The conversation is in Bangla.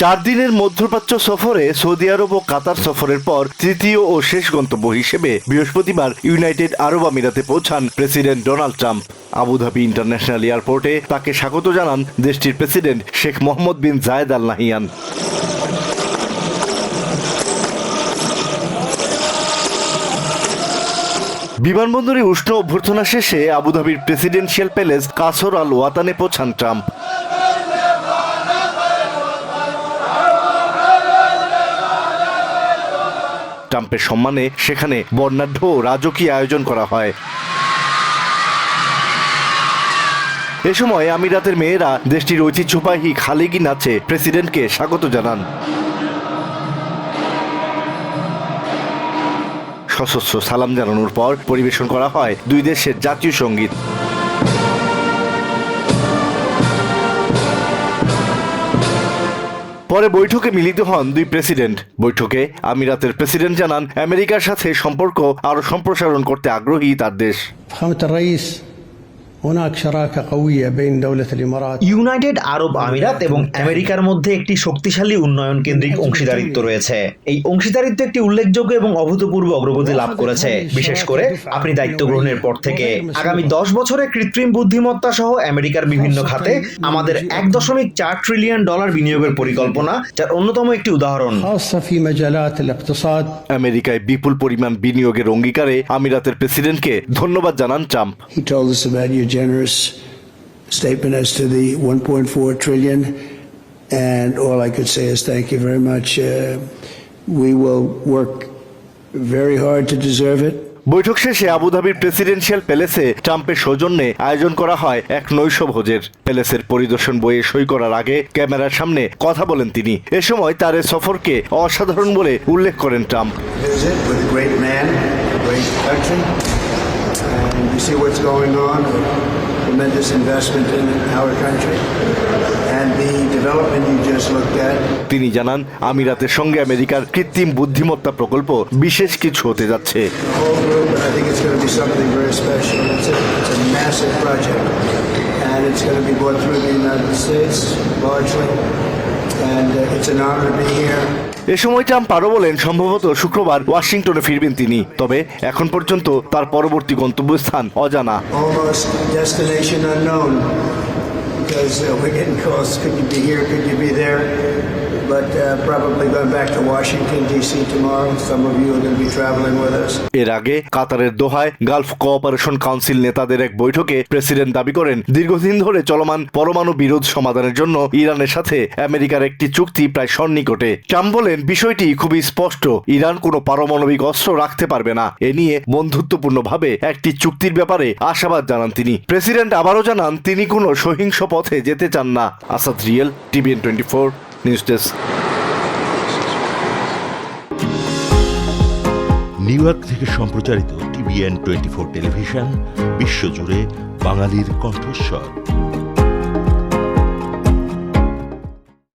চার দিনের মধ্যপ্রাচ্য সফরে সৌদি আরব ও কাতার সফরের পর তৃতীয় ও শেষ গন্তব্য হিসেবে বৃহস্পতিবার ইউনাইটেড আরব আমিরাতে পৌঁছান president Donald Trump. Abu Dhabi international এয়ারপোর্টে তাকে স্বাগত জানান দেশটির president Sheikh Mohammed bin Zayed Al Nahyan. বিমানবন্দরে উষ্ণ অভ্যর্থনা শেষে আবুধাবির প্রেসিডেন্সিয়াল প্যালেস কাসর আল ওয়াতানে পৌঁছান ট্রাম্প। ট্রাম্পের সম্মানে সেখানে বর্ণাঢ্য রাজকীয় আয়োজন করা হয়। এ সময় আমিরাতের মেয়েরা দেশটির ঐতিহ্যবাহী খালিগি নাচে প্রেসিডেন্টকে স্বাগত জানান। সশস্ত্র সালাম জানানোর পর পরিবেশন করা হয় দুই দেশের জাতীয় সংগীত। পরে বৈঠকে মিলিত হন দুই প্রেসিডেন্ট। বৈঠকে আমিরাতের প্রেসিডেন্ট জানান, আমেরিকার সাথে সম্পর্ক আরও সম্প্রসারণ করতে আগ্রহী তার দেশ। ইউনাইটেড আরব আমিরাত এবং আমেরিকার মধ্যে একটি শক্তিশালী উন্নয়ন কেন্দ্রিক অংশীদারিত্ব রয়েছে। এই অংশীদারিত্ব একটি উল্লেখযোগ্য এবং অভূতপূর্ব অগ্রগতি লাভ করেছে। বিশেষ করে আপনি দায়িত্ব গ্রহণের পর থেকে। আগামী দশ বছরে কৃত্রিম বুদ্ধিমত্তা সহ আমেরিকার বিভিন্ন খাতে আমাদের এক দশমিক চার ট্রিলিয়ন ডলার বিনিয়োগের পরিকল্পনা যার অন্যতম একটি উদাহরণ। আমেরিকায় বিপুল পরিমাণ বিনিয়োগের অঙ্গীকারে আমিরাতের প্রেসিডেন্টকে ধন্যবাদ জানান Trump. generous statement as to the 1.4 trillion. And all I could say is thank you very much. Uh, we will work very hard to deserve it. বৈঠক শেষে আবুধাবির প্রেসিডেন্সিয়াল প্যালেসে ট্রাম্পের সৌজন্যে আয়োজন করা হয় এক নৈশ ভোজের প্যালেসের পরিদর্শন বইয়ে সই করার আগে ক্যামেরার সামনে কথা বলেন তিনি এ সময় তার সফরকে অসাধারণ বলে উল্লেখ করেন Trump and you see what's going on, tremendous investment in our country, and the development you just looked at. তিনি জানান আমিরাতের সঙ্গে আমেরিকার কৃত্রিম বুদ্ধিমত্তা প্রকল্প বিশেষ কিছু হতে যাচ্ছে The whole group, and I think it's going to be something very special. It's a, it's a massive project, and it's going to be brought through the United States largely, uh. এ সময় ট্রাম্প আরও বলেন সম্ভবত শুক্রবার ওয়াশিংটনে ফিরবেন তিনি। তবে এখন পর্যন্ত তার পরবর্তী গন্তব্যস্থান অজানা। Because uh, we're getting calls, could you be here, could you be there? But uh, probably going back to Washington, D.C. tomorrow. Some of you are going to be traveling with us. এর আগে কাতারের দোহায় গালফ কোঅপারেশন কাউন্সিল নেতাদের এক বৈঠকে প্রেসিডেন্ট দাবি করেন দীর্ঘদিন ধরে চলমান পরমাণু বিরোধ সমাধানের জন্য ইরানের সাথে আমেরিকার একটি চুক্তি প্রায় সন্নিকটে ট্রাম্প বলেন বিষয়টি খুবই স্পষ্ট ইরান কোনো পারমাণবিক অস্ত্র রাখতে পারবে না এ নিয়ে বন্ধুত্বপূর্ণভাবে একটি চুক্তির ব্যাপারে আশাবাদ জানান তিনি প্রেসিডেন্ট আবারও জানান তিনি কোনো সহিংস পথে যেতে চান না। Asad real, TVN twenty four, news desk. New York থেকে সম্প্রচারিত টিভিএন টোয়েন্টি ফোর টেলিভিশন, বিশ্বজুড়ে বাঙালির কণ্ঠস্বর।